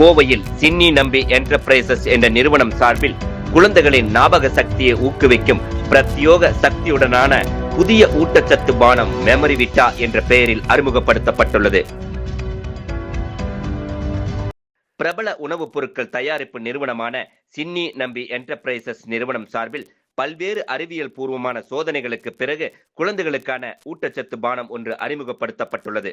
கோவையில் சின்னி நம்பி என்டர்பிரைசஸ் என்ற நிறுவனம் சார்பில் குழந்தைகளின் ஞாபக சக்தியை ஊக்குவிக்கும் பிரத்யோக சக்தியுடனான புதிய ஊட்டச்சத்து பானம் மெமரி விட்டா என்ற பெயரில் அறிமுகப்படுத்தப்பட்டுள்ளது. பிரபல உணவுப் பொருட்கள் தயாரிப்பு நிறுவனமான சின்னி நம்பி என்டர்பிரைசஸ் நிறுவனம் சார்பில் பல்வேறு அறிவியல் பூர்வமான சோதனைகளுக்கு பிறகு குழந்தைகளுக்கான ஊட்டச்சத்து பானம் ஒன்று அறிமுகப்படுத்தப்பட்டுள்ளது.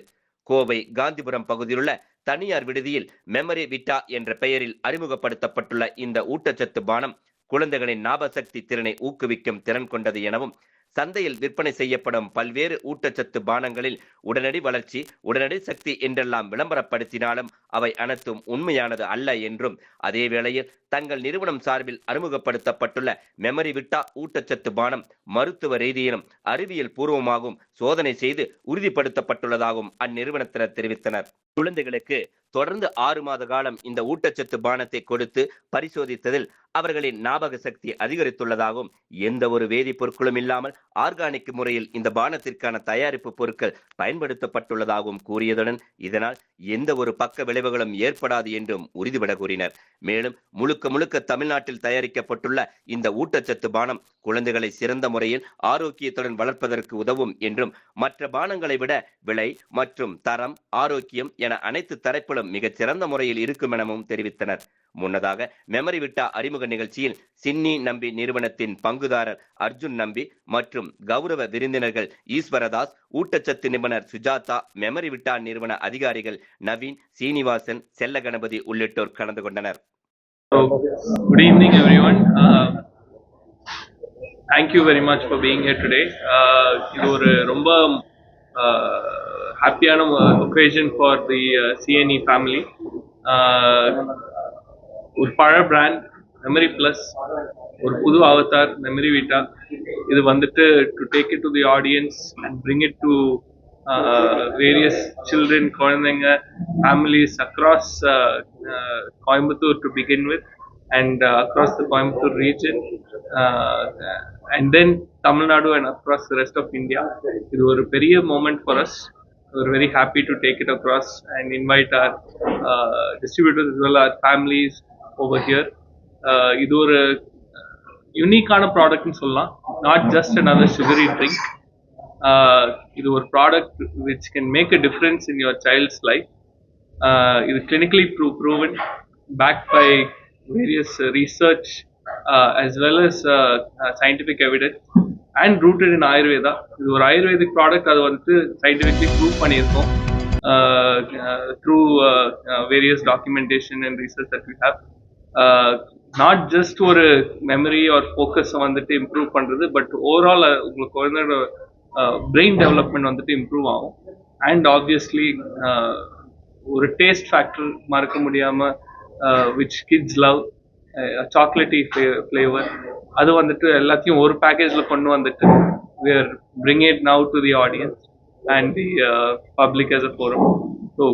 கோவை காந்திபுரம் பகுதியிலுள்ள தனியார் விடுதியில் மெமரி விட்டா என்ற பெயரில் அறிமுகப்படுத்தப்பட்டுள்ள இந்த ஊட்டச்சத்து பானம் குழந்தைகளின் ஞாபகசக்தி திறனை ஊக்குவிக்கும் திறன் கொண்டது எனவும் சந்தையில் விற்பனை செய்யப்படும் பல்வேறு ஊட்டச்சத்து பானங்களில் உடனடி வளர்ச்சி உடனடி சக்தி என்றெல்லாம் விளம்பரப்படுத்தினாலும் அவை அனைத்தும் உண்மையானது அல்ல என்றும் அதே வேளையில் தங்கள் நிறுவனம் சார்பில் அறிமுகப்படுத்தப்பட்டுள்ள மெமரி விட்டா ஊட்டச்சத்து பானம் மருத்துவ ரீதியிலும் அறிவியல் பூர்வமாகவும் சோதனை செய்து உறுதிப்படுத்தப்பட்டுள்ளதாகவும் அந்நிறுவனத்தினர் தெரிவித்தனர். குழந்தைகளுக்கு தொடர்ந்து ஆறு மாத காலம் இந்த ஊட்டச்சத்து பானத்தை கொடுத்து பரிசோதித்ததில் அவர்களின் ஞாபக சக்தி அதிகரித்துள்ளதாகவும் எந்த ஒரு வேதிப்பொருட்களும் இல்லாமல் ஆர்கானிக் முறையில் இந்த பானத்திற்கான தயாரிப்பு பொருட்கள் பயன்படுத்தப்பட்டுள்ளதாகவும் கூறியதுடன் இதனால் எந்த ஒரு பக்க விளைவுகளும் ஏற்படாது என்றும் உறுதிபட கூறினர். மேலும் முழுக்க முழுக்க தமிழ்நாட்டில் தயாரிக்கப்பட்டுள்ள இந்த ஊட்டச்சத்து பானம் குழந்தைகளை சிறந்த முறையில் ஆரோக்கியத்துடன் வளர்ப்பதற்கு உதவும் என்றும் மற்ற பானங்களை விட விலை மற்றும் தரம் ஆரோக்கியம் என அனைத்து தரப்பிலும் மிகச் சிறந்த முறையில் இருக்கும் எனவும் தெரிவித்தனர். முன்னதாக மெமரி விட்டா அறிமுக நிகழ்ச்சியில் சின்னி நம்பி நிறுவனத்தின் பங்குதாரர் அர்ஜுன் நம்பி மற்றும் கௌரவ விருந்தினர்கள் ஈஸ்வரதாஸ் ஊட்டச்சத்து நிபுணர் சுஜாதா மெமரி விட்டா நிறுவன அதிகாரிகள் நவீன் சீனிவாசன் செல்ல கணபதி உள்ளிட்டோர் கலந்து கொண்டனர். Good evening evening, everyone. Uh, thank you very much for uh, இது ஒரு ரொம்ப uh, ஹாப்பியான occasion for the CNE family ஒரு பழ பிராண்ட் மெமரி ப்ளஸ் ஒரு புது அவதார் மெமரி வீட்டா இது வந்துட்டு to take it to the audience and bring it to various children குழந்தைங்க families across Coimbatore to begin with and uh, across the Coimbatore region, uh, and then Tamil Nadu and across the rest of India. இது ஒரு பெரிய moment for us. We're very happy to take it across and invite our uh, distributors as well as our families over here. Uh, இது ஒரு யூனிக்கான ப்ராடக்ட்னு சொல்லலாம் not just another sugary drink. Uh, இது ஒரு ப்ராடக்ட் which can make a difference in your child's life. Uh, இது clinically pro- proven, backed by various uh, research uh, as well as and rooted in Ayurveda இது ஒரு ayurvedic product அது வந்துட்டு scientifically prove பண்ணியிருக்கோம். Through various documentation and research that we have not just ஒரு memory or ஃபோக்கஸை வந்துட்டு improve பண்ணுறது but overall உங்களுக்கு குழந்தையோட பிரெயின் டெவலப்மெண்ட் வந்துட்டு இம்ப்ரூவ் ஆகும். அண்ட் ஆப்வியஸ்லி ஒரு டேஸ்ட் ஃபேக்டர் மறக்க முடியாமல் which kids love chocolatey flavour அது வந்துட்டு எல்லாத்தையும் ஒரு பேக்கேஜில் கொண்டு வந்துட்டு வேர் are bring it டு the audience and the public uh, public as so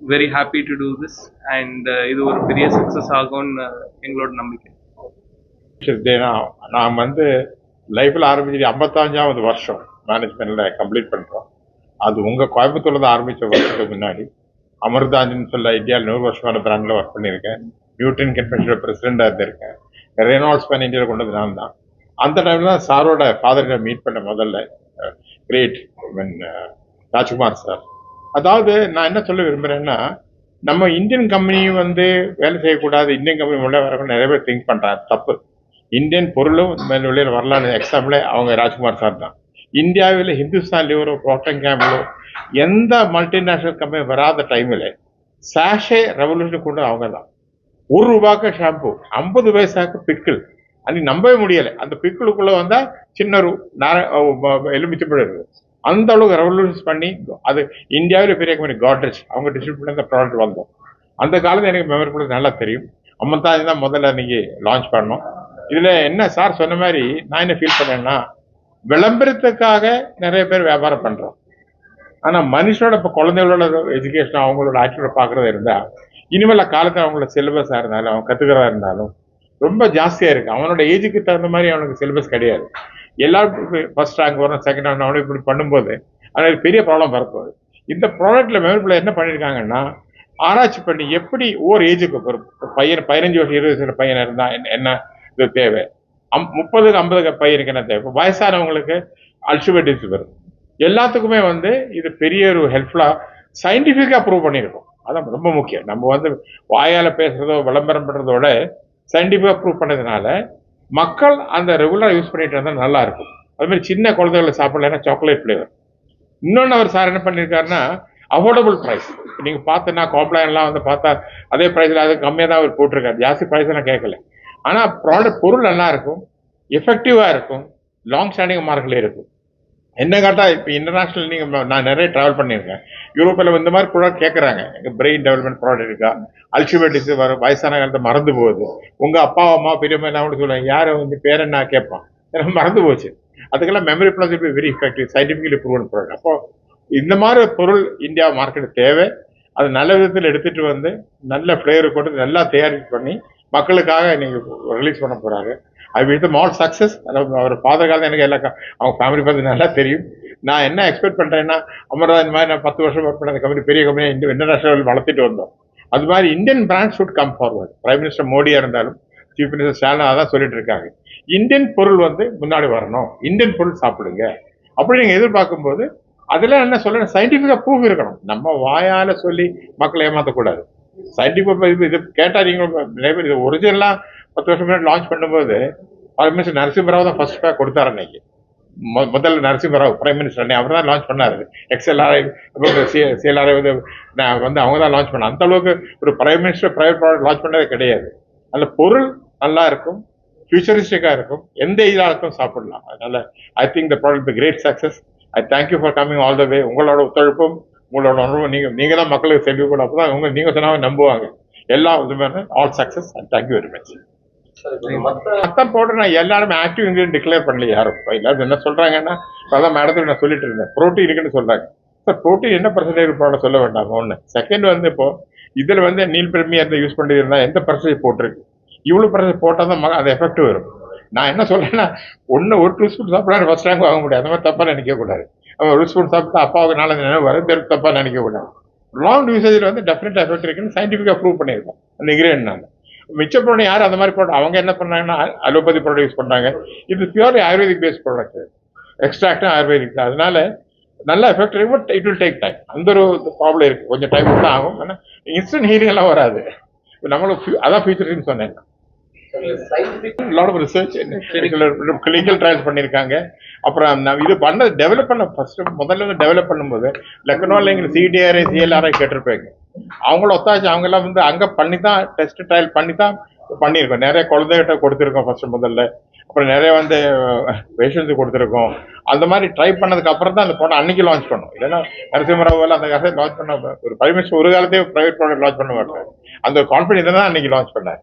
very happy to do this and இது ஒரு பெரிய சக்ஸஸ் ஆகும்னு uh, எங்களோட நம்பிக்கை. நான் வந்து லைஃப்பில் ஆரம்பிச்சது ஐம்பத்தஞ்சாவது வருஷம் மேனேஜ்மெண்ட்டில் கம்ப்ளீட் பண்ணுறோம் அது உங்கள் கோயம்புத்தூர்ல தான் ஆரம்பித்த வருஷத்துக்கு முன்னாடி. அமிர்தாஞ்சின்னு சொல்ல இந்தியாவில் நூறு வருஷமான பிராண்டில் ஒர்க் பண்ணியிருக்கேன். நியூட்டன் கன்வென்ஷனல் பிரசிடெண்டாக இருந்திருக்கேன். ரெனால்ட்ஸ் பேன் இந்தியாவில் கொண்டது நான் தான். அந்த டைமில் தான் சாரோட ஃபாதர்கிட்ட மீட் பண்ண முதல்ல. Great man Rajkumar sir. அதாவது நான் என்ன சொல்ல விரும்புகிறேன்னா நம்ம இந்தியன் கம்பெனி வந்து வேலை செய்யக்கூடாது இந்தியன் கம்பெனி உள்ள வரக்கூடாது நிறைய பேர் திங்க் பண்ணுறாங்க தப்பு. இந்தியன் பொருளும் மேல் வெளியில் வரலான்னு எக்ஸாம்பிளே அவங்க ராஜ்குமார் சார் தான். இந்தியாவில் ஹிந்துஸ்தான் லிவரோ ப்ரோட்டன் கேம்லோ எந்த மல்டிநேஷனல் கம்பெனி வராத டைமில் சாஷே ரெவல்யூஷன் கொண்டு அவங்க தான். ஒரு ரூபாய்க்கு ஷாம்பு ஐம்பது பைசாக்கு பிக்கிள் அன்னைக்கு நம்பவே முடியலை. அந்த பிக்கிளுக்குள்ளே வந்தால் சின்ன ரூ நார எலுமிச்சம்பழம் இருக்கு அந்த அளவுக்கு ரெவல்யூஷன்ஸ் பண்ணி அது இந்தியாவில் பெரிய கம்பெனி காட்ரேஜ் அவங்க டிஸ்ட்ரிபியூட் பண்ணி அந்த ப்ராடக்ட் வந்தோம். அந்த காலத்துல எனக்கு மெமரி கூட நல்லா தெரியும். அம்மந்தாஜ் தான் முதல்ல இன்னைக்கு லான்ச் பண்ணோம். இதில் என்ன சார் சொன்ன மாதிரி நான் என்ன ஃபீல் பண்ணேன்னா விளம்பரத்துக்காக நிறைய பேர் வியாபாரம் பண்றோம். ஆனால் மனுஷனோட இப்போ குழந்தைகளோட எஜுகேஷன் அவங்களோட ஆட்சியோட பார்க்குறது இருந்தால் இனிமேல் காலத்தில் அவங்களோட சிலபஸாக இருந்தாலும் அவன் கத்துக்கிறதா இருந்தாலும் ரொம்ப ஜாஸ்தியாக இருக்கு. அவனோட ஏஜுக்கு தகுந்த மாதிரி அவனுக்கு சிலபஸ் கிடையாது. எல்லாருக்கும் ஃபர்ஸ்ட் ரேங்க் வரும் செகண்ட் ரேங்க் அவனும் இப்படி பண்ணும்போது அவனுக்கு பெரிய ப்ராப்ளம் வரப்போகுது. இந்த ப்ராடக்ட்டில் மெமரி என்ன பண்ணியிருக்காங்கன்னா ஆராய்ச்சி பண்ணி எப்படி ஒவ்வொரு ஏஜுக்கு ஒரு பையன் பதினஞ்சு வருஷம் இருபது வருஷம் பையன் இருந்தால் என்ன- என்ன இது தேவை? அம்- முப்பதுக்கு ஐம்பதுக்கு பையனுக்கு என்ன தேவை? வயசானவங்களுக்கு அல்சுபடிஸ் வரும். எல்லாத்துக்குமே வந்து இது பெரிய ஒரு ஹெல்ப்ஃபுல்லாக சயின்டிஃபிக்காக ப்ரூவ் பண்ணியிருக்கோம் அதான் ரொம்ப முக்கியம். நம்ம வந்து வாயால் பேசுகிறதோ விளம்பரம் பண்ணுறதோட சயின்டிஃபிக்காக ப்ரூவ் பண்ணதுனால மக்கள் அந்த ரெகுலராக யூஸ் பண்ணிட்டு இருந்தால் நல்லா இருக்கும். சின்ன குழந்தைகளை சாப்பிட்லன்னா சாக்லேட் ஃப்ளேவர் இன்னொன்று அவர் சார் என்ன பண்ணியிருக்காருன்னா அஃபோர்டபுள் ப்ரைஸ் இப்போ நீங்கள் பார்த்தோன்னா காம்ப்ளைன்லாம் வந்து பார்த்தா அதே ப்ரைஸில் அது கம்மியாக தான் அவர் போட்டிருக்காரு. ஜாஸ்தி ப்ரைஸ் எல்லாம் கேட்கல. ஆனால் ப்ராடக்ட் பொருள் நல்லா இருக்கும் எஃபெக்டிவாக இருக்கும் லாங் ஸ்டாண்டிங் மார்க்கில் இருக்கும். என்ன கேட்டா இப்போ இன்டர்நேஷனல் நீங்கள் நான் நிறைய ட்ராவல் பண்ணியிருக்கேன். யூரோப்பில் இந்த மாதிரி ப்ராடக்ட் கேட்குறாங்க எங்கள் பிரெயின் டெவலப்மெண்ட் ப்ராடக்ட் இருக்கா? அல்சிபேட்டிஸ் வர வயசான காலத்தை மறந்து போகுது. உங்கள் அப்பா அம்மா பெரியம்மா என்ன கூட சொல்லுவாங்க யாரை வந்து பேர் கேட்பான் எனக்கு மறந்து போச்சு. அதுக்கெல்லாம் மெமரி ப்ளஸ் இப்போ very effective scientifically proven product அப்போ இந்த மாதிரி பொருள் இந்தியா மார்க்கெட் தேவை. அது நல்ல விதத்தில் எடுத்துகிட்டு வந்து நல்ல ஃப்ளேவர் கொண்டு நல்லா தயாரிப்பு பண்ணி மக்களுக்காக நீங்கள் ரிலீஸ் பண்ண போகிறாரு ஐ வித் ஆல் சக்ஸஸ் அவர் ஃபாதர் காலம் எனக்கு எல்லா அவங்க ஃபேமிலி பற்றி நல்லா தெரியும். நான் என்ன எக்ஸ்பெக்ட் பண்ணுறேன்னா அமரா இந்த மாதிரி நான் பத்து வருஷம் ஒர்க் பண்ண அந்த கம்பெனி பெரிய கம்பெனி இன்டர்நேஷனல் வளர்த்துட்டு வந்தோம். அது மாதிரி Indian brand should come forward prime minister மோடியாக இருந்தாலும் சீஃப் மினிஸ்டர் ஸ்டாலின் அதான் சொல்லிட்டு இருக்காங்க. இந்தியன் பொருள் வந்து முன்னாடி வரணும். இந்தியன் பொருள் சாப்பிடுங்க. அப்படி நீங்கள் எதிர்பார்க்கும்போது அதில் என்ன சொல்லணும்? சயின்டிஃபிக்காக ப்ரூஃப் இருக்கணும். நம்ம வாயால் சொல்லி மக்களை ஏமாற்றக்கூடாது சயின்டிஃபிக் இது இது நீங்கள் நிறைய பேர் இது ஒரிஜினலாக பத்து வருஷம் முன்னாடி லான்ச் பண்ணும்போது பிரைம் மினிஸ்டர் நரசிம்மராவ் தான் ஃபர்ஸ்ட் பேக் கொடுத்தாரு அன்னைக்கு. முதல்ல நரசிம்மராவ் பிரைம் மினிஸ்டர் அவர் தான் லான்ச் பண்ணார். எக்ஸ்எல்ஆர்ஐ சிஎல்ஆர்ஐ வந்து நான் வந்து அவங்க தான் லான்ச் பண்ண அந்த அளவுக்கு ஒரு prime minister private product launch பண்ணதே கிடையாது. அந்த பொருள் நல்லா இருக்கும் ஃபியூச்சரிஸ்டிக்காக இருக்கும் எந்த இதாக இருக்கும் சாப்பிடலாம். அதனால I think the product great success I thank you for coming all the way உங்களோட ஒத்துழைப்பும் உங்களோட அனுபவம் நீங்கள் நீங்க தான் மக்களுக்கு செல்வி கூட அப்பதான் உங்க நீங்கள் சொன்னாங்க நம்புவாங்க. எல்லா விதமான all success and thank you very much மத்த போட்டு நான் எல்லாருமே ஆக்டிவ் இன்கிரியன் டிக்ளேர் பண்ணல யாரும். எல்லாரும் என்ன சொல்றாங்கன்னா அதான் மேடத்துக்கு நான் சொல்லிட்டு இருந்தேன். ப்ரோட்டீன் இருக்குன்னு சொல்றாங்க. சார் ப்ரோட்டீன் என்ன பர்சன்டேஜ் போட சொல்ல வேண்டாம்? ஒண்ணு. செகண்ட் வந்து இப்போ இதில் வந்து நீல் பிரமியா இருந்தால் யூஸ் பண்ணி இருந்தால் எந்த பர்சன்டேஜ் போட்டிருக்கு? இவ்வளவு பர்சன்டேஜ் போட்டா தான் அது எஃபெக்ட் வரும். நான் என்ன சொல்றேன்னா ஒண்ணு ஒரு டூ ஸ்பூன் சாப்பிட்றேன் ஃபர்ஸ்ட் ரேங்க் வாங்க முடியாது. அந்த மாதிரி தப்பாக நினைக்கக்கூடாது கூடாது அப்பாவுக்கு நாலஞ்சு நினைவு வரும். தெருக்கு தப்பா நினைக்க கூடாது. லாங் யூசேஜில் வந்து டெஃபினட் எஃபெக்ட் இருக்குன்னு சயின்டிஃபிக்காக ப்ரூவ் பண்ணியிருக்கோம். அந்த இன்கிரியன்ட்னால மிச்ச ப்ராடக்ட் யார் அந்த மாதிரி ப்ராடக்ட் அவங்க என்ன பண்ணாங்கன்னா அலோபதி ப்ராடக்ட் யூஸ் பண்ணாங்க இது பியூர்லி ஆயுர்வேதிக் பேஸ்ட் ப்ராடக்ட் எக்ஸ்ட்ராக்டும் ஆயுர்வேதிக் தான் அதனால நல்ல எஃபெக்ட் இருக்கு but it will take time அந்த ஒரு ப்ராப்ளம் இருக்குது கொஞ்சம் டைம் தான் ஆகும். ஆனால் இன்ஸ்டன்ட் ஹீலிங் எல்லாம் வராது. நம்மளும் அதான் ஃபியூச்சர்னு சொன்னேன். Lot of research clinical trials பண்ணியிருக்காங்க அப்புறம் நான் இது பண்ண டெவலப் பண்ண ஃபர்ஸ்ட் முதல்ல இருந்து டெவலப் பண்ணும்போது லக்னோவில் எங்களுக்கு சிடிஆர்ஐ சிஎல்ஆர்ஐ கேட்டிருப்பாங்க. அவங்கள ஒத்தாச்சு அவங்க எல்லாம் வந்து அங்க பண்ணி தான் டெஸ்ட் ட்ரையல் பண்ணி தான் பண்ணியிருக்கோம். நிறைய குழந்தைகிட்ட கொடுத்துருக்கோம் ஃபர்ஸ்ட் முதல்ல. அப்புறம் நிறைய வந்து பேஷண்ட்ஸுக்கு கொடுத்துருக்கோம். அந்த மாதிரி ட்ரை பண்ணதுக்கு அப்புறம் தான் அந்த போன அன்னைக்கு லான்ச் பண்ணோம். இல்லைன்னா நரசிம்மராவில் அந்த காலத்தை லான்ச் பண்ண ஒரு பிரைம் மினிஸ்டர் ஒரு காலத்தையும் பிரைவேட் ப்ராடக்ட் லான்ச் பண்ண மாட்டாங்க அந்த கான்ஃபிடன்ஸ் தான் அன்னைக்கு லான்ச் பண்ணார்.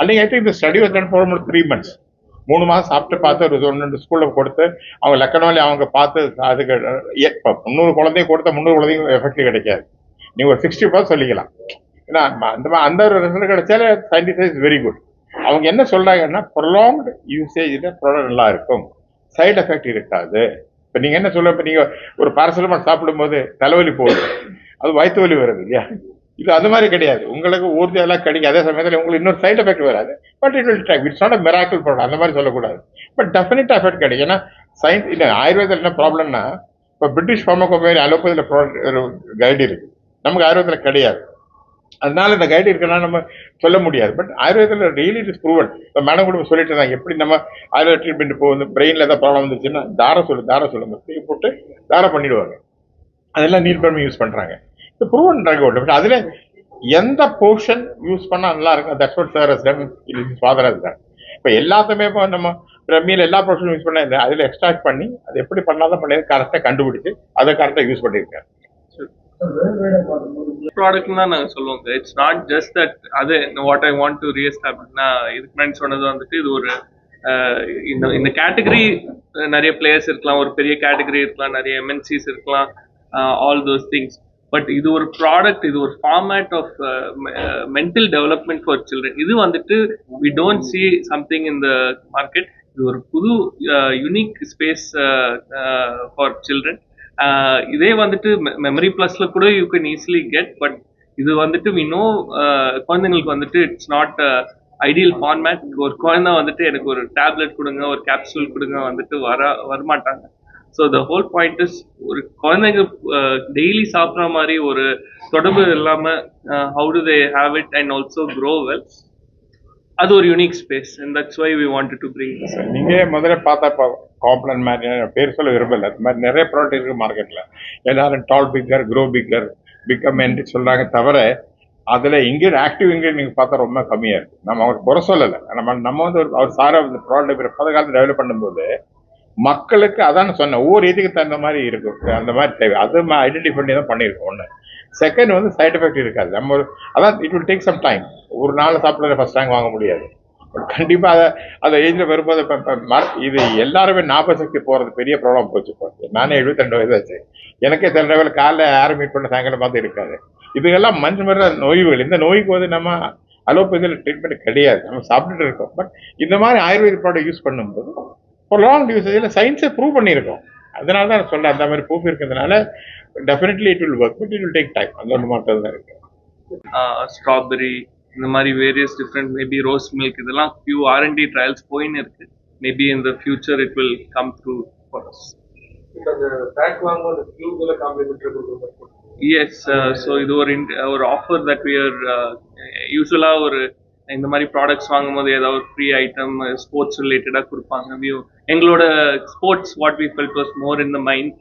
அன்னைக்கு ஐ திங்க் இந்த ஸ்டடி வந்து ஃபார் த்ரீ மந்த்ஸ் மூணு மாதம் சாப்பிட்டு பார்த்து ஒரு ஒன்று ரெண்டு ஸ்கூலில் கொடுத்து அவங்க லக்கனோலி அவங்க பார்த்து அதுக்கு இப்போ முந்நூறு குழந்தையும் கொடுத்த முந்நூறு குழந்தையும் எஃபெக்ட் கிடைக்காது. நீங்க ஒரு சிக்ஸ்டி பர்சன்ட் சொல்லிக்கலாம். ஏன்னா அந்த அந்த ஒரு ரிசல்ட் கிடைச்சாலே சயின்டிஃபைஸ் வெரி குட் அவங்க என்ன சொல்றாங்கன்னா ப்ரொலாங்டு யூசேஜில் ப்ராடக்ட் நல்லா இருக்கும். சைடு எஃபெக்ட் இருக்காது. இப்போ நீங்கள் என்ன சொல்ல இப்போ நீங்கள் ஒரு பாரசலமால் சாப்பிடும்போது தலைவலி போகுது. அது வயிற்று வலி வருது இல்லையா? இது அது மாதிரி கிடையாது. உங்களுக்கு ஊர்தி எல்லாம் கிடைக்கும். அதே சமயத்தில் உங்களுக்கு இன்னொரு சைட் எஃபெக்ட் வராது. But it will time it's not a miracle product அந்த மாதிரி சொல்லக்கூடாது. பட் டெஃபினட் எஃபெக்ட் கிடைக்கும். ஏன்னா சயின்ஸ் இல்லை ஆயுர்வேதத்தில் என்ன ப்ராப்ளம்னா இப்போ பிரிட்டிஷ் ஃபார்மகோபேரி அலோபதியில் ப்ராடக்ட் கைடு இருக்கு. நமக்கு ஆயுர்வேதத்தில் கிடையாது. அதனால இந்த கைடு இருக்கலாம் நம்ம சொல்ல முடியாது. பட் ஆயுர்வேதத்தில் ரியலி இட் இஸ் ப்ரூவன் இப்போ மேடம் கூட சொல்லிட்டு இருந்தாங்க. எப்படி நம்ம ஆயுர்வேத ட்ரீட்மெண்ட் இப்போ வந்து பிரெயினில் ஏதாவது ப்ராப்ளம் வந்துச்சுன்னா தாரம் சொல்லு தாரம் சொல்லுங்க. போட்டு தாரம் பண்ணிடுவாங்க. அதெல்லாம் நீர் பண்ணி யூஸ் பண்ணுறாங்க ப்ரூவன் ட்ரக் பட் அதுல எந்த போர்ஷன் யூஸ் பண்ணா நல்லா இருக்கும்? That's what sir has father has done இப்போ எல்லாத்தையுமே இப்போ நம்ம பிரமியில் எல்லா போர்ஷனும் யூஸ் பண்ண அதில் எக்ஸ்ட்ராக்ட் பண்ணி அது எப்படி பண்ணாதான் பண்ணி கரெக்டாக கண்டுபிடிச்சு அதை கரெக்டாக யூஸ் பண்ணியிருக்காரு. ப்ராடக்ட் தான் நாங்க சொல்லுவோம் இட்ஸ் நாட் ஜஸ்ட் தட் அது what I want to reestablish நான் இதுக்கு முன்னாடி சொன்னது வந்துட்டு இது ஒரு இந்த இந்த கேட்டகரி நிறைய பிளேயர்ஸ் இருக்கலாம் ஒரு பெரிய கேட்டகரி இருக்கலாம் நிறைய எம்என்சிஸ் இருக்கலாம் ஆல் தோஸ் திங்ஸ் பட் இது ஒரு ப்ராடக்ட் இது ஒரு format of mental development for children இது வந்துட்டு we don't see something in the market இது ஒரு புது யுனிக் ஸ்பேஸ் ஃபார் சில்ட்ரன் இதே வந்துட்டு மெமரி பிளஸ்ல கூட you can easily get but இது வந்துட்டு வி நோ uh, குழந்தைங்களுக்கு வந்துட்டு இட்ஸ் நாட் ஐடியல் ஃபார்மேட் ஒரு குழந்தை வந்துட்டு எனக்கு ஒரு டேப்லெட் கொடுங்க ஒரு கேப்சூல் கொடுங்க வந்துட்டு வர வரமாட்டாங்க. So the whole point is ஒரு குழந்தைங்க டெய்லி சாப்பிட்ற மாதிரி ஒரு தொடர்பு இல்லாம how to they have it and also grow well அது ஒரு unique space and that's why we want to bring நீங்க முதல்ல பார்த்தா இப்போ காம்ப்ளன் மாதிரி பேர் சொல்ல விரும்பல. அது மாதிரி நிறைய ப்ராடக்ட் இருக்கு மார்க்கெட்ல எல்லாரும் tall bigger grow bigger become என்று சொல்றாங்க தவிர அதுல இங்கே ஆக்டிவ் இன்கிரியன் நீங்க பார்த்தா ரொம்ப கம்மியா இருக்கு. நம்ம அவருக்கு குறை சொல்லலை. நம்ம நம்ம வந்து ஒரு- அவர் சாரா அந்த ப்ராடக்ட் பல காலத்தில் டெவலப் பண்ணும்போது மக்களுக்கு அதான் சொன்னேன் ஒவ்வொரு இதுக்கு தகுந்த மாதிரி இருக்கும். அந்த மாதிரி தேவை. அது ஐடென்டிஃபை பண்ணி தான் பண்ணியிருக்கோம் ஒன்று செகண்ட் வந்து சைட் எஃபெக்ட் இருக்காது. நம்ம அதான் it will take some time ஒரு நாள் சாப்பிட்றது ஃபர்ஸ்ட் ரேங்க் வாங்க முடியாது. கண்டிப்பாக கண்டிப்பா அதை அந்த ஏஜில் வரும்போது இது எல்லாருமே ஞாபக சக்தி போகிறது பெரிய ப்ராப்ளம் போச்சு போச்சு நானே எழுபத்தெண்டு வயது ஆச்சு. எனக்கே தெரிஞ்ச வேலை காலைல யாரும் மீட் பண்ண சாயங்காலம் பார்த்து இருக்காது. இதுகெல்லாம் மஞ்சள் மாதிரி நோய்கள் இந்த நோய்க்கு வந்து நம்ம அலோபதியில் ட்ரீட்மெண்ட் கிடையாது. நம்ம சாப்பிட்டுட்டு இருக்கோம். பட் இந்த மாதிரி ஆயுர்வேத ப்ராடக்ட் யூஸ் பண்ணும்போது ஒரு லாங் யூசேஜில் சயின்ஸை ப்ரூவ் பண்ணியிருக்கோம். அதனால தான் நான் சொல்றேன் அந்த மாதிரி ப்ரூஃப் இருக்கிறதுனால definitely it will work but it will take time அந்த ஒன்று மட்டும் தான் இருக்கு. ஸ்ட்ராபெரி இந்த மாதிரி various different maybe rose milk இதெல்லாம் few R and D trials போயின்னு இருக்கு. Maybe in the future it will come through for us yes so இது ஒரு ஒரு ஆஃபர் தட் we are யூஸ்வலாக ஒரு இந்த மாதிரி ப்ராடக்ட்ஸ் வாங்கும்போது ஏதாவது ஒரு ஃப்ரீ ஐட்டம் ஸ்போர்ட்ஸ் ரிலேட்டடாக கொடுப்பாங்க. வியூ எங்களோட sports what we felt was more in the mind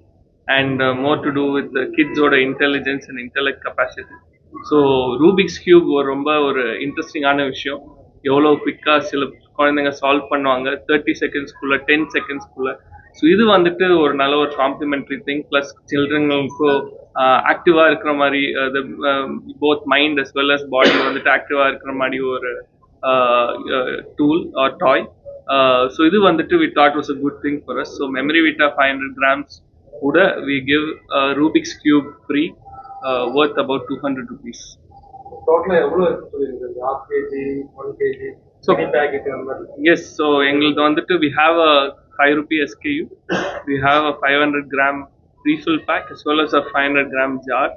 and more to do with கிட்ஸோட intelligence and intellect capacity so Rubik's cube ஒரு ரொம்ப ஒரு இன்ட்ரெஸ்டிங்கான விஷயம். எவ்வளோ குவிக்காக சில குழந்தைங்க சால்வ் பண்ணுவாங்க. தேர்ட்டி செகண்ட்ஸ்க்குள்ள டென் செகண்ட்ஸ்க்குள்ள ஸோ இது வந்துட்டு ஒரு நல்ல ஒரு காம்ப்ளிமெண்ட்ரி திங் ப்ளஸ் சில்ட்ரங்களுக்கும் ஆக்டிவாக இருக்கிற மாதிரி both mind as well as body வந்துட்டு ஆக்டிவாக இருக்கிற மாதிரி ஒரு டூல் ஆர் டாய் ஸோ இது வந்துட்டு we thought was a good thing for us so memory விட்டா ஃபைவ் ஹண்ட்ரட் கிராம்ஸ் கூட we give Rubik's cube free worth about two hundred rupees yes so எங்களுக்கு வந்துட்டு we have a five rupee SKU we have a five hundred gram refill pack as well as a five hundred gram jar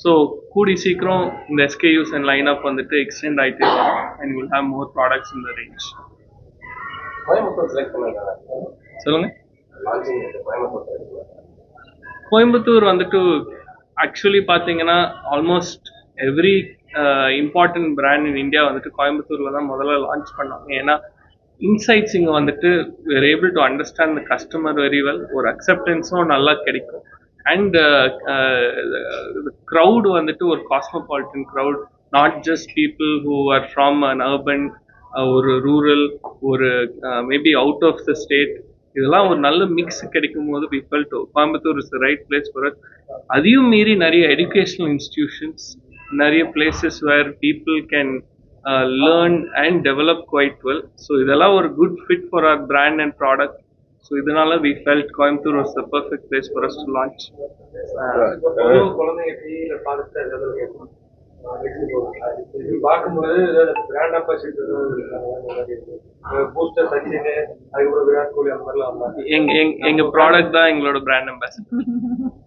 so கூடி சீக்கிரம் இந்த SKUs and line up வந்துட்டு extend ஆகிட்டே வரும் and will have more products இந்த range சொல்லுங்க. கோயம்புத்தூர் வந்துட்டு actually பார்த்தீங்கன்னா almost every important brand in India வந்துட்டு கோயம்புத்தூர்ல தான் முதல்ல லான்ச் பண்ணாங்க. ஏன்னா இன்சைட்ஸ் இங்கே வந்துட்டு where able to understand the customer very well ஒரு அக்செப்டன்ஸும் நல்லா கிடைக்கும். அண்ட் க்ரௌட் வந்துட்டு ஒரு cosmopolitan crowd not just people who are from an urban ஒரு ரூரல் ஒரு maybe out of the state இதெல்லாம் ஒரு நல்ல மிக்ஸ் கிடைக்கும் போது people to Coimbatore is right place for அதையும் மீறி நிறைய எஜுகேஷனல் இன்ஸ்டிடியூஷன்ஸ் நிறைய places where people can learn and develop quite well so இதெல்லாம் ஒரு good fit for our brand and product so இதனால we felt Coimbatore was the perfect place for us to launch பார்க்கும்போது brand booster Sachin அதுக்கப்புறம் விராட் கோலி அந்த மாதிரிலாம் எங்க- எங்க product தான் எங்களோட பிராண்ட் அம்பாசிடர்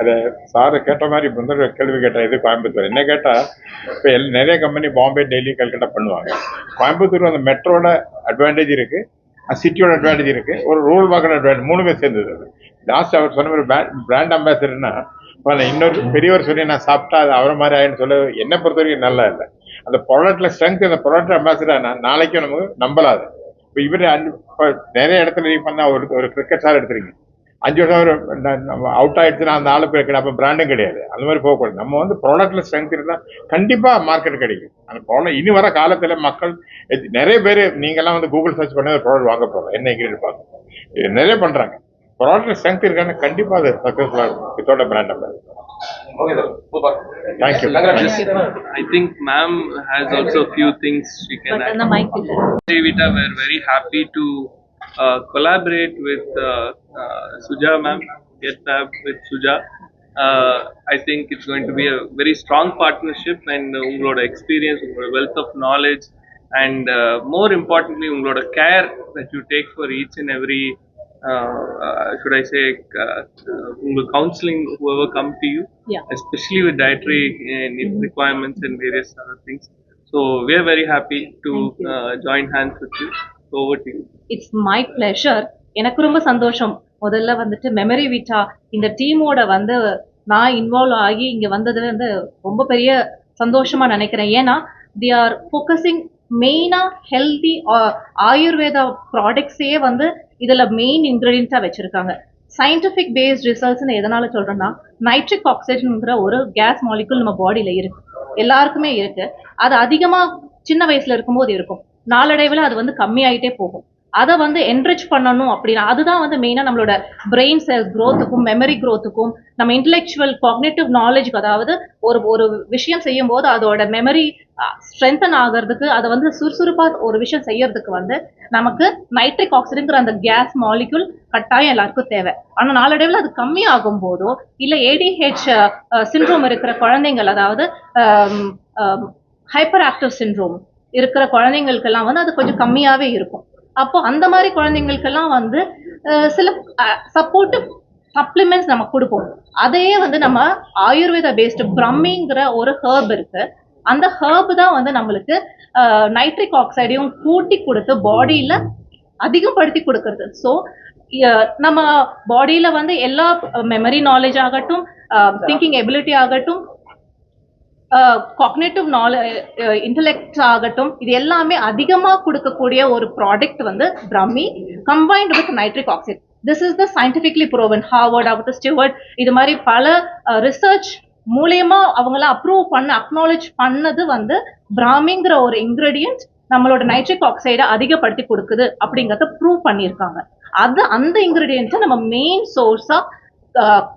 அதை சார் கேட்ட மாதிரி முந்தைய கேள்வி கேட்டால் இது கோயம்புத்தூர். என்ன கேட்டால் இப்போ எல் நிறைய கம்பெனி பாம்பே டெல்லி கல்கட்டா பண்ணுவாங்க. கோயம்புத்தூர் அந்த மெட்ரோட அட்வான்டேஜ் இருக்குது சிட்டியோட அட்வான்டேஜ் இருக்குது ஒரு ரூல் வாக்கின அட்வான்டேஜ் மூணுமே சேர்ந்தது லாஸ்ட் அவர் சொன்ன மாதிரி பிராண்ட் அம்பாசிடர்னா இப்போ நான் இன்னொரு பெரியவர் சொல்லி நான் சாப்பிட்டா அது அவரை மாதிரி ஆயின்னு சொல்ல என்னை பொறுத்த வரைக்கும் நல்லா இல்லை. அந்த ப்ராடக்ட்ல ஸ்ட்ரென்த் அந்த ப்ராடக்ட் அம்பாசிடர்னா நாளைக்கும் நமக்கு நம்பலாது இப்போ இவர் நிறைய இடத்துல நீங்க பண்ணால் ஒரு ஒரு கிரிக்கெட் சார் எடுத்துருங்க அஞ்சு வருஷம் அவுட் ஆகிடுச்சுன்னா அந்த ஆளு கிடையாது. அப்போ பிராண்டும் கிடையாது. அந்த மாதிரி போகக்கூடாது நம்ம வந்து ப்ராடக்ட்டில் ஸ்ட்ரென்த் இருந்தால் கண்டிப்பாக மார்க்கெட் கிடைக்கும். அந்த ப்ராடக்ட் இனி வர காலத்தில் மக்கள் நிறைய பேர் நீங்கள்லாம் வந்து கூகுள் சர்ச் பண்ணி ப்ராடக்ட் வாங்க போகிறோம் என்ன இன்க்ரீடியன்ட் பார்க்க நிறைய பண்ணுறாங்க ப்ராடக்ட் ஸ்ட்ரென்த் இருக்காங்க கண்டிப்பாக அது சக்ஸஸ்ஃபுல்லாக இருக்கும். Without a brand ambassador Thank you. I think ma'am has also a few things we can add. We were very happy to collaborate with uh, uh, Suja ma'am, Get Lab with Suja. Uh, I think it's going to be a very strong partnership and uh, உங்களோட experience, உங்களோட wealth of knowledge and uh, more importantly உங்களோட care that you take for each and every uh, uh, should I say, uh, uh, counseling whoever come to you, Yeah. especially with dietary uh, need requirements and various other things. So we are very it's my pleasure எனக்கு ரொம்ப சந்தோஷம். முதல்ல வந்துட்டு memory விட்டா இந்த டீமோட வந்து நான் இன்வால்வ் ஆகி இங்க வந்தது வந்து ரொம்ப பெரிய சந்தோஷமா நினைக்கிறேன். ஏன்னா தி ஆர் ஃபோக்கஸிங் மெயினா ஹெல்தி ஆயுர்வேதா ப்ராடக்ட்ஸையே வந்து இதுல மெயின் இன்க்ரீடியன்ஸா வச்சிருக்காங்க. சயின்டிபிக் பேஸ்ட் ரிசல்ட்ஸ்னு எதனால சொல்றேன்னா நைட்ரிக் ஆக்சிஜன்ங்கிற ஒரு கேஸ் மாலிகுல் நம்ம பாடியில இருக்கு. எல்லாருக்குமே இருக்கு. அது அதிகமா சின்ன வயசுல இருக்கும்போது இருக்கும். நாளடைவில் அது வந்து கம்மியாயிட்டே போகும். அதை வந்து என்ரிச் பண்ணணும் அப்படின்னா அதுதான் வந்து மெயினாக நம்மளோட பிரெயின் செல் க்ரோத்துக்கும் மெமரி க்ரோத்துக்கும் நம்ம இன்டெலெக்சுவல் காக்னேட்டிவ் நாலேஜ்க்கு அதாவது ஒரு ஒரு விஷயம் செய்யும் போது அதோட மெமரி ஸ்ட்ரென்தன் ஆகிறதுக்கு அதை வந்து சுறுசுறுப்பாக ஒரு விஷயம் செய்யறதுக்கு வந்து நமக்கு நைட்ரிக் ஆக்சைடுங்கிற அந்த கேஸ் மாலிகுல் கட்டாயம் எல்லாருக்கும் தேவை. ஆனால் நாளடைவில் அது கம்மி ஆகும் போதோ இல்லை ஏடிஹெச் சிண்ட்ரோம் இருக்கிற குழந்தைங்கள் அதாவது ஹைப்பர் ஆக்டிவ் சிண்ட்ரோம் இருக்கிற குழந்தைங்களுக்கெல்லாம் வந்து அது கொஞ்சம் கம்மியாகவே இருக்கும். அப்போ அந்த மாதிரி குழந்தைங்களுக்கெல்லாம் வந்து சில சப்போர்ட்டு சப்ளிமெண்ட்ஸ் நம்ம கொடுப்போம். அதையே வந்து நம்ம ஆயுர்வேதா பேஸ்டு பிரம்மிங்கிற ஒரு ஹேர்ப் இருக்கு. அந்த ஹேர்ப் தான் வந்து நம்மளுக்கு நைட்ரிக் ஆக்சைடையும் கூட்டி கொடுத்து பாடியில அதிகப்படுத்தி கொடுக்கறது. ஸோ நம்ம பாடியில வந்து எல்லா மெமரி நாலேஜ் ஆகட்டும் திங்கிங் எபிலிட்டி ஆகட்டும் காக்னேட்டிவ் நாலேஜ் இன்டெலெக்ட் ஆகட்டும் இது எல்லாமே அதிகமாக கொடுக்கக்கூடிய ஒரு ப்ராடக்ட் வந்து Brahmi combined with nitric oxide this is the scientifically proven Harvard ஆகட்டும் ஸ்டிவர்ட் இது மாதிரி பல ரிசர்ச் மூலயமா அவங்களாம் அப்ரூவ் பண்ண அக்னாலேஜ் பண்ணது வந்து பிராமிங்கிற ஒரு இன்க்ரீடியன்ட் நம்மளோட நைட்ரிக் ஆக்சைடை அதிகப்படுத்தி கொடுக்குது அப்படிங்கிறத ப்ரூவ் பண்ணியிருக்காங்க. அது அந்த இன்க்ரீடியன்ஸை நம்ம மெயின் சோர்ஸாக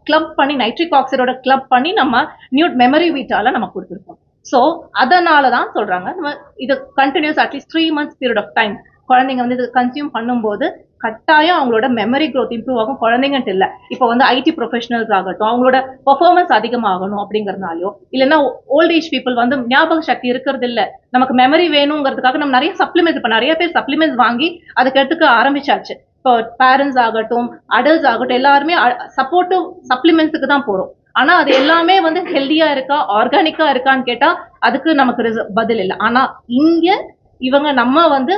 கிளப் பண்ணி நைட்ரிக் ஆக்சைடோட கிளப் பண்ணி நம்ம நியூட் மெமரி வீட்டால நம்ம கொடுத்துருக்கோம். ஸோ அதனால தான் சொல்றாங்க. நம்ம இது continuous at least three months period of time குழந்தைங்க வந்து இது கன்சியூம் பண்ணும்போது கட்டாயம் அவங்களோட மெமரி க்ரோத் இம்ப்ரூவ் ஆகும். குழந்தைங்கன்ட்டு இல்லை. இப்போ வந்து ஐடி ப்ரொஃபஷனல்ஸ் ஆகட்டும் அவங்களோட பெர்ஃபார்மன்ஸ் அதிகமாகணும் அப்படிங்கிறதுனாலயோ இல்லைன்னா ஓல்ட் ஏஜ் பீப்புள் வந்து ஞாபக சக்தி இருக்கிறது இல்லை. நமக்கு மெமரி வேணுங்கிறதுக்காக நம்ம நிறைய சப்ளிமெண்ட்ஸ் இப்போ நிறைய பேர் சப்ளிமெண்ட்ஸ் வாங்கி அதுக்கு எடுத்துக்க ஆரம்பிச்சாச்சு. இப்போ பேரண்ட்ஸ் ஆகட்டும் அடல்ட்ஸ் ஆகட்டும் எல்லாருமே சப்போர்ட்டிவ் சப்ளிமெண்ட்ஸுக்கு தான் போகிறோம் ஆனால் அது எல்லாமே வந்து ஹெல்த்தியாக இருக்கா ஆர்கானிக்காக இருக்கான்னு கேட்டால் அதுக்கு நமக்கு பதில் இல்லை. ஆனால் இங்கே இவங்க நம்ம வந்து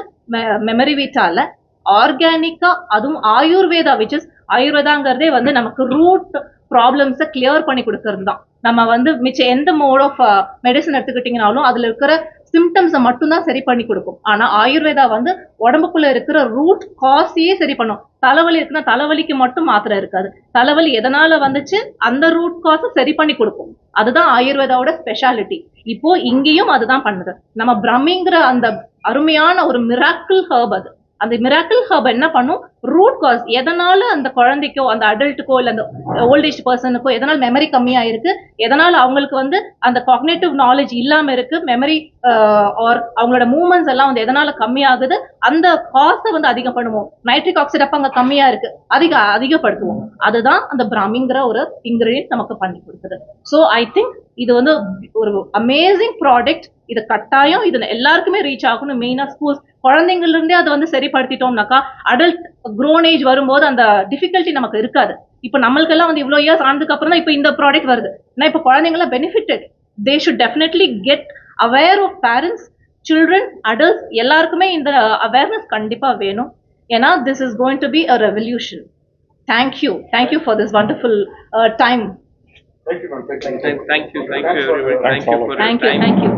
மெமரி வீட்டால ஆர்கானிக்காக அதுவும் ஆயுர்வேதா விச் இஸ் ஆயுர்வேதாங்கிறதே வந்து நமக்கு ரூட் ப்ராப்ளம்ஸை கிளியர் பண்ணி கொடுக்கறது தான் நம்ம வந்து மிச்சம் எந்த மோட் ஆஃப் மெடிசன் எடுத்துக்கிட்டிங்கனாலும் அதில் இருக்கிற சிம்டம்ஸை மட்டும்தான் சரி பண்ணி கொடுக்கும். ஆனா ஆயுர்வேதா வந்து உடம்புக்குள்ள இருக்கிற ரூட் காஸையே சரி பண்ணும். தலைவலி இருக்குன்னா தலைவலிக்கு மட்டும் மாத்திரை இருக்காது. தலைவலி எதனால வந்துச்சு? அந்த ரூட் காஸை சரி பண்ணி கொடுக்கும். அதுதான் ஆயுர்வேதாவோட ஸ்பெஷாலிட்டி இப்போ இங்கேயும் அதுதான் பண்ணுது. நம்ம பிரம்மிங்கிற அந்த அருமையான ஒரு மிராக்கிள் ஹர்ப் அது. அந்த மிராக்கிள் ஹர்ப் என்ன பண்ணும்? ரூட் காஸ் எதனால அந்த குழந்தைக்கோ அந்த அடல்ட்டுக்கோ இல்லை அந்த ஓல்டேஜ் பர்சனுக்கோ எதனால் மெமரி கம்மியாக இருக்கு எதனால் அவங்களுக்கு வந்து அந்த காக்னேட்டிவ் நாலேஜ் இல்லாமல் இருக்கு? மெமரி ஆர் அவங்களோட மூமெண்ட்ஸ் எல்லாம் வந்து எதனால கம்மியாகுது? அந்த காசை வந்து அதிகம் பண்ணுவோம் நைட்ரிக் ஆக்சைடு அப்போ அங்கே கம்மியாக இருக்கு அதிக அதிகப்படுத்துவோம். அதுதான் அந்த பிராமிங்கிற ஒரு இன்கிரீடியன்ட் நமக்கு பண்ணி கொடுக்குது. ஸோ ஐ திங்க் இது வந்து ஒரு அமேசிங் ப்ராடக்ட் இது கட்டாயம். இது எல்லாருக்குமே ரீச் ஆகணும். மெயினாக ஸ்கூல்ஸ் குழந்தைங்கள்ல இருந்தே அதை வந்து சரிப்படுத்திட்டோம்னாக்கா அடல்ட் க்ரோன் ஏஜ் வரும்போது அந்த டிஃபிகல்ட்டி நமக்கு இருக்காது. இப்போ நம்மளுக்கெல்லாம் வந்து இவ்வளோ இயர்ஸ் ஆனதுக்கு அப்புறம் தான் இப்போ இந்த ப்ராடக்ட் வருது. ஏன்னா இப்போ குழந்தைங்களாம் benefited they should definitely get aware of parents children adults எல்லாருக்குமே இந்த அவேர்னஸ் கண்டிப்பா வேணும். ஏன்னா this is going to be a revolution thank you thank you for this wonderful time Thank you, thank you. Thank Thanks you all of for you. your thank you time. Thank you